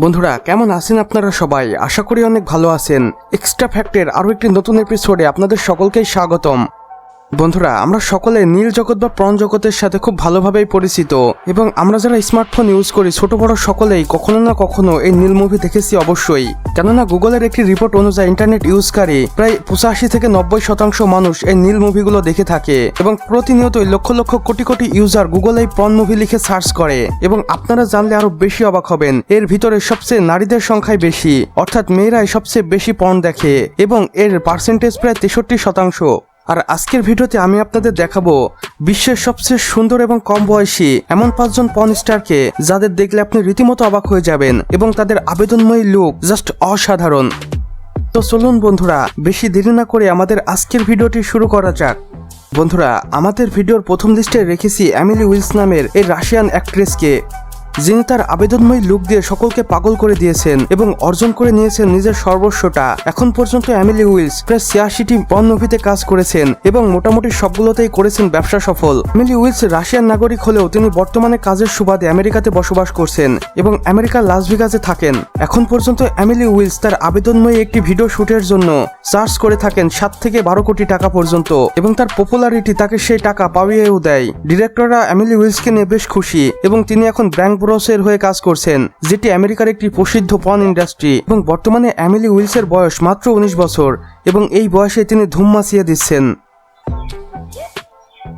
বন্ধুরা, কেমন আছেন আপনারা সবাই? আশা করি অনেক ভালো আছেন। এক্সট্রা ফ্যাক্টের আরও একটি নতুন এপিসোডে আপনাদের সকলকেই স্বাগতম। বন্ধুরা, আমরা সকলে নীল জগৎ বা প্রণ জগতের সাথে খুব ভালোভাবেই পরিচিত এবং আমরা যারা স্মার্টফোন ইউজ করি, ছোট বড় সকলেই কখনো না কখনো এই নীল মুভি দেখেছি অবশ্যই। কেননা গুগলের একটি রিপোর্ট অনুযায়ী ইন্টারনেট ইউজকারী প্রায় পঁচাশি থেকে নব্বই শতাংশ মানুষ এই নীল মুভিগুলো দেখে থাকে এবং প্রতিনিয়তই লক্ষ লক্ষ কোটি কোটি ইউজার গুগলে এই প্রণ মুভি লিখে সার্চ করে এবং আপনারা জানলে আরও বেশি অবাক হবেন, এর ভিতরে সবচেয়ে নারীদের সংখ্যাই বেশি, অর্থাৎ মেয়েরাই সবচেয়ে বেশি পণ দেখে এবং এর পার্সেন্টেজ প্রায় তেষট্টি শতাংশ। আর আজকের ভিডিওতে আমি আপনাদের দেখাবো বিশ্বের সবচেয়ে সুন্দর এবং কম বয়সী এমন পাঁচজন পন স্টারকে যাদের দেখলে আপনি রীতিমতো অবাক হয়ে যাবেন এবং তাদের আবেদনময়ী লুক জাস্ট অসাধারণ। তো চলুন বন্ধুরা, বেশি দেরি না করে আমাদের আজকের ভিডিওটি শুরু করা যাক। বন্ধুরা, আমাদের ভিডিওর প্রথম লিস্টে রেখেছি অ্যামিলি উইলস নামের এই রাশিয়ান অ্যাক্ট্রেসকে যিনি তার আবেদনময়ী লুক দিয়ে সকলকে পাগল করে দিয়েছেন এবং অর্জন করে নিয়েছেন নিজের সর্বস্বটা, এখন পর্যন্ত অ্যামিলি উইলস প্রায় ছিয়াশিটি পণ মুভিতে কাজ করেছেন এবং মোটামুটি সবগুলোতেই করেছেন ব্যবসা সফল। অ্যামিলি উইলস রাশিয়ান নাগরিক হলেও তিনি বর্তমানে কাজের সুবাদে আমেরিকাতে বসবাস করছেন এবং আমেরিকার লাস ভেগাসে থাকেন। এখন পর্যন্ত অ্যামিলি উইলস তার আবেদনময়ী একটি ভিডিও শুটের জন্য চার্জ করে থাকেন সাত থেকে বারো কোটি টাকা পর্যন্ত এবং তার পপুলারিটি তাকে সেই টাকা পাওয়িয়েও দেয়। ডিরেক্টররা অ্যামিলি উইলসকে নিয়ে বেশ খুশি এবং তিনি এখন ব্র্যাঙ্ক ব্রোসের হয়ে কাজ করছেন, যেটি আমেরিকার একটি প্রসিদ্ধ পন ইন্ডাস্ট্রি এবং বর্তমানে অ্যামিলি উইলসের বয়স মাত্র উনিশ বছর এবং এই বয়সে তিনি ধুম মাসিয়ে দিচ্ছেন।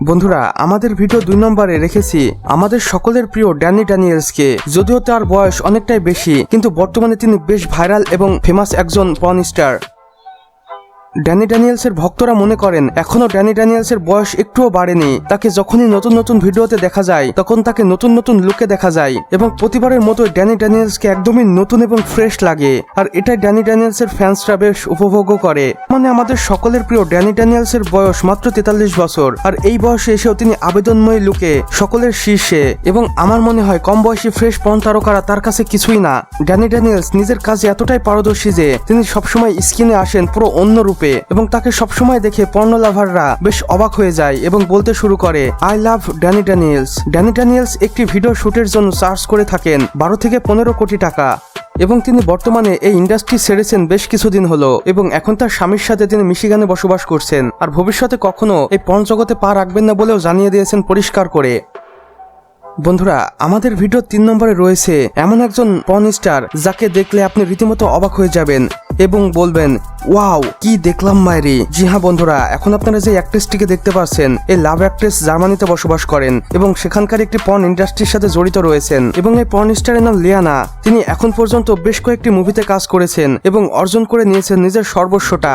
বন্ধুরা, আমাদের ভিডিও দুই নম্বরে রেখেছি। আমাদের সকলের প্রিয় ড্যানি ড্যানিয়েলসকে। যদিও তার বয়স অনেকটাই বেশি, কিন্তু বর্তমানে তিনি বেশ ভাইরাল এবং ফেমাস একজন পন স্টার। ড্যানি ড্যানিয়েলসের ভক্তরা মনে করেন, এখনও ড্যানি ড্যানিয়েলসের বয়স একটুও বাড়েনি। তাকে যখনই নতুন নতুন ভিডিওতে দেখা যায়, তখন তাকে নতুন নতুন লুকে দেখা যায় এবং প্রতিবারের মতো ড্যানি ড্যানিয়েলসকে একদমই নতুন এবং ফ্রেশ লাগে। আর এটাই ড্যানি ড্যানিয়েলসের ফ্যান্সরা বেশ উপভোগও করে। মানে আমাদের সকলের প্রিয় ড্যানি ড্যানিয়েলসের বয়স মাত্র তেতাল্লিশ বছর, আর এই বয়সে এসেও তিনি আবেদনময়ী লুকে, সকলের শীর্ষে এবং আমার মনে হয় কম বয়সী ফ্রেশ পন তারকারা তার কাছে কিছুই না। ড্যানি ড্যানিয়েলস নিজের কাজে এতটাই পারদর্শী যে তিনি সবসময় স্ক্রিনে আসেন পুরো অন্য রূপে। এবং তাকে সবসময় দেখে পর্ণ লাভাররা বেশ অবাক হয়ে যায় এবং বলতে শুরু করে, I love Danny Daniels. Danny Daniels একটি ভিডিও শুটের জন্য চার্জ করে থাকেন বারো থেকে পনেরো কোটি টাকা এবং তিনি বর্তমানে এই ইন্ডাস্ট্রি ছেড়েছেন বেশ কিছুদিন হলো এবং এখন তার স্বামীর সাথে তিনি মিশিগানে বসবাস করছেন। আর ভবিষ্যতে কখনো এই পণ জগতে পা রাখবেন না বলেও জানিয়ে দিয়েছেন পরিষ্কার করে। বন্ধুরা, আমাদের ভিডিও তিন নম্বরে রয়েছে এমন একজন পন স্টার যাকে দেখলে আপনি রীতিমতো অবাক হয়ে যাবেন এবং বলবেন, ওয়াও, কি দেখলাম মায়েরি জি হ্যাঁ বন্ধুরা, এখন আপনারা যে অ্যাক্ট্রেসটিকে দেখতে পাচ্ছেন এই লাভ অ্যাক্ট্রেস জার্মানিতে বসবাস করেন এবং সেখানকার একটি পর্ন ইন্ডাস্ট্রির সাথে জড়িত রয়েছেন এবং এই পর্ন স্টারের নাম লিয়ানা। তিনি এখন পর্যন্ত বেশ কয়েকটি মুভিতে কাজ করেছেন এবং অর্জন করে নিয়েছেন নিজের সর্বস্বটা।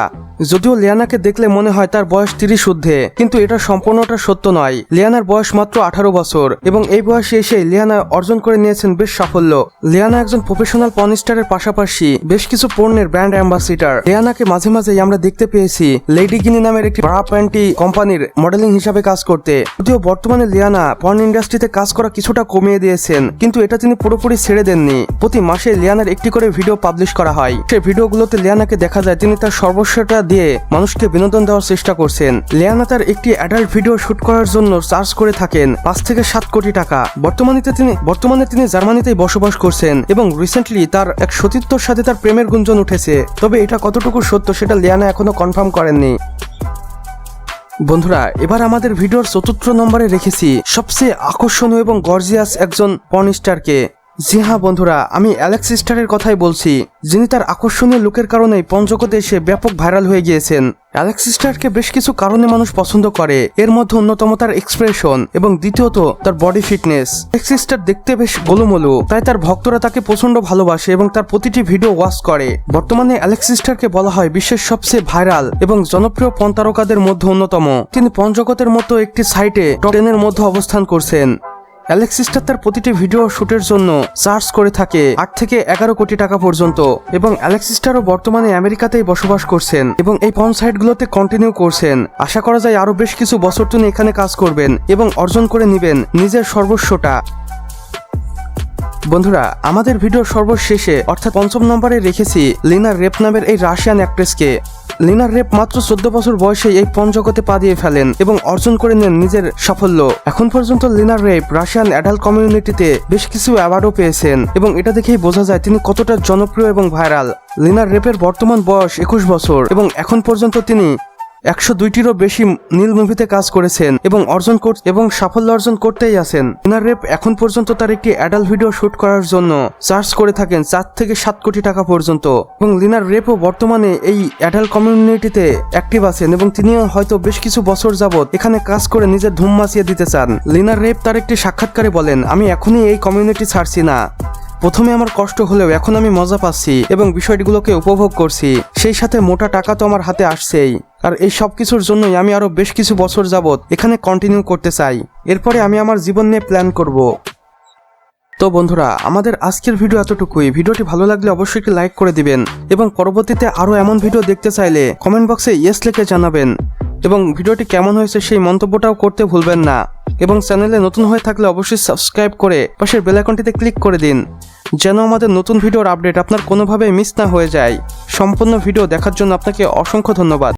যদিও লিয়ানাকে দেখলে মনে হয় তার বয়স তিরিশ ঊর্ধ্বে, কিন্তু এটা সম্পূর্ণটা সত্য নয়। লিয়ানার বয়স মাত্র আঠারো বছর, এবং এই বয়সে এসে লিয়ানা অর্জন করে নিয়েছেন বেশ সাফল্য। লিয়ানা একজন প্রফেশনাল পর্নিস্টারের পাশাপাশি বেশ কিছু পণ্যের ব্র্যান্ড অ্যাম্বাসিডার লিয়ানাকে মাঝে মাঝেই আমরা দেখতে পেয়েছি লেডি গিনি নামের একটি ব্রা প্যান্টি কোম্পানির মডেলিং হিসাবে কাজ করতে। যদিও বর্তমানে লিয়ানা পর্ন ইন্ডাস্ট্রিতে কাজ করা কিছুটা কমিয়ে দিয়েছেন, কিন্তু এটা তিনি পুরোপুরি ছেড়ে দেননি। প্রতি মাসে লিয়ানার একটি করে ভিডিও পাবলিশ করা হয়। সেই ভিডিওগুলোতে লিয়ানাকে দেখা যায় তিনি তার সর্বস্বটা দিয়ে মানুষকে বিনোদন দেওয়ার চেষ্টা করছেন। লিয়ানা তার একটি অ্যাডাল্ট ভিডিও শুট করার জন্য চার্জ করে থাকেন পাঁচ থেকে সাত কোটি টাকা। বর্তমানে তিনি বর্তমানে তিনি জার্মানিতেই বসবাস করছেন এবং রিসেন্টলি তার এক সতীর্থর সাথে তার প্রেমের গুঞ্জন উঠেছে। তবে এটা কতটুকু সত্য সেটা লিয়ানা এখনও কনফার্ম করেননি। বন্ধুরা, এবার আমাদের ভিডিওর চতুর্থ নম্বরে রেখেছি সবচেয়ে আকর্ষণীয় এবং গর্জিয়াস একজন পর্ন স্টারকে জি হ্যাঁ বন্ধুরা, আমি অ্যালেক্স স্টারের কথাই বলছি, যিনি তার আকর্ষণীয় লুকের কারণে পঞ্চগতে এসে ব্যাপক ভাইরাল হয়ে গিয়েছেন। অ্যালেক্স স্টারকে বেশ কিছু কারণে মানুষ পছন্দ করে, এর মধ্যে অন্যতম তার এক্সপ্রেশন এবং দ্বিতীয়ত তার বডি ফিটনেস অ্যালেক্স স্টার দেখতে বেশ গোলুমলু, তাই তার ভক্তরা তাকে প্রচণ্ড ভালোবাসে এবং তার প্রতিটি ভিডিও ওয়াচ করে। বর্তমানে অ্যালেক্স স্টারকে বলা হয় বিশ্বের সবচেয়ে ভাইরাল এবং জনপ্রিয় পণ তারকাদের মধ্যে অন্যতম। তিনি পঞ্চগতের মতো একটি সাইটে টপ টেনের মধ্যে অবস্থান করছেন। অ্যালেক্সিস্টার তার প্রতিটি ভিডিও শ্যুটের জন্য চার্জ করে থাকে আট থেকে এগারো কোটি টাকা পর্যন্ত। এবং অ্যালেক্সিস্টারও বর্তমানে আমেরিকাতেই বসবাস করছেন এবং এই পন সাইটগুলোতে কন্টিনিউ করছেন। আশা করা যায় আরও বেশ কিছু বছর তিনি এখানে কাজ করবেন এবং অর্জন করে নেবেন নিজের সর্বস্বটা। বন্ধুরা, আমাদের ভিডিও সর্বশেষে, অর্থাৎ পঞ্চম নম্বরে রেখেছি লিনার রেপ নামের এই রাশিয়ান অ্যাক্ট্রেসকে লিনার রেপ মাত্র চোদ্দ বছর বয়সে এই পঞ্চগতে পা দিয়ে ফেলেন এবং অর্জন করে নেন নিজের সাফল্য। এখন পর্যন্ত লিনার রেপ রাশিয়ান অ্যাডাল্ট কমিউনিটিতে বেশ কিছু অ্যাওয়ার্ডও পেয়েছেন এবং এটা দেখেই বোঝা যায় তিনি কতটা জনপ্রিয় এবং ভাইরাল লিনার রেপের বর্তমান বয়স একুশ বছর এবং এখন পর্যন্ত তিনি একশো দুইটিরও বেশি নীল মুভিতে কাজ করেছেন এবং অর্জন কর, এবং সাফল্য অর্জন করতেই আছেন। লিনার রেপ এখন পর্যন্ত তার একটি অ্যাডাল্ট ভিডিও শুট করার জন্য চার্জ করে থাকেন চার থেকে সাত কোটি টাকা পর্যন্ত। এবং লিনার রেপও বর্তমানে এই অ্যাডাল্ট কমিউনিটিতে অ্যাক্টিভ আছেন এবং তিনিও হয়তো বেশ কিছু বছর যাবৎ এখানে কাজ করে নিজের ধুম মাচিয়ে দিতে চান। লিনার রেপ তার একটি সাক্ষাৎকারে বলেন, আমি এখনই এই কমিউনিটি ছাড়ছি না। প্রথমে আমার কষ্ট হলেও এখন আমি মজা পাচ্ছি এবং বিষয়গুলোকে উপভোগ করছি। সেই সাথে মোটা টাকা তো আমার হাতে আসছেই। আর এই সব কিছুর জন্যই আমি আরও বেশ কিছু বছর যাবৎ এখানে কন্টিনিউ করতে চাই। এরপরে আমি আমার জীবন নিয়ে প্ল্যান করব। তো বন্ধুরা, আমাদের আজকের ভিডিও এতটুকুই। ভিডিওটি ভালো লাগলে অবশ্যই একটি লাইক করে দিবেন এবং পরবর্তীতে আরও এমন ভিডিও দেখতে চাইলে কমেন্ট বক্সে ইয়েস লিখে জানাবেন। এবং ভিডিওটি কেমন হয়েছে সেই মন্তব্যটাও করতে ভুলবেন না। এবং চ্যানেলে নতুন হয়ে থাকলে অবশ্যই সাবস্ক্রাইব করে পাশের বেল আইকনটিতে ক্লিক করে দিন, যেন আমাদের নতুন ভিডিওর আপডেট আপনার কোনোভাবে মিস না হয়ে যায়। সম্পূর্ণ ভিডিও দেখার জন্য আপনাকে অসংখ্য ধন্যবাদ।